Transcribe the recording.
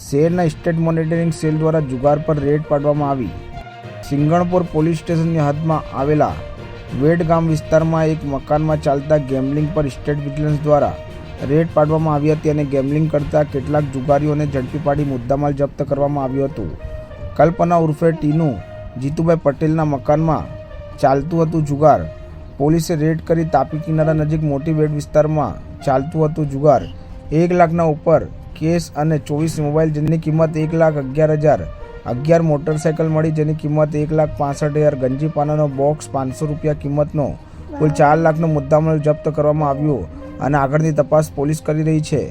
શહેરના state monitoring cell દ્વારા જુગાર પર રેડ પાડવામાં આવી? સિંગણપુર પોલીસ સ્ટેશનની હદમાં આવેલા વેડ ગામ વિસ્તારમાં એક મકાનમાં ચાલતા ગેમલિંગ પર સ્ટેટ વિજિલન્સ દ્વારા રેડ પાડવામાં આવી હતી અને ગેમલિંગ કરતા કેટલાક જુગારીઓને ઝડપી પાડી મુદ્દામાલ જપ્ત કરવામાં આવ્યું હતું. કલ્પના ઉર્ફે ટીનુ જીતુભાઈ પટેલના મકાનમાં ચાલતું હતું જુગાર. પોલીસે રેડ કરી તાપી કિનારા નજીક મોટી વેડ વિસ્તારમાં ચાલતું હતું જુગાર. એક લાખના ઉપર કેસ અને ચોવીસ મોબાઈલ જેની કિંમત એક લાખ અગિયાર હજાર. અગિયાર મોટરસાયકલ મળી જેની કિંમત એક લાખ પાસઠ હજાર. ગંજી પાનાનો બોક્સ પાંચસો રૂપિયા કિંમતનો. કુલ ચાર લાખનો મુદ્દામાલ જપ્ત કરવામાં આવ્યો અને આગળની તપાસ પોલીસ કરી રહી છે.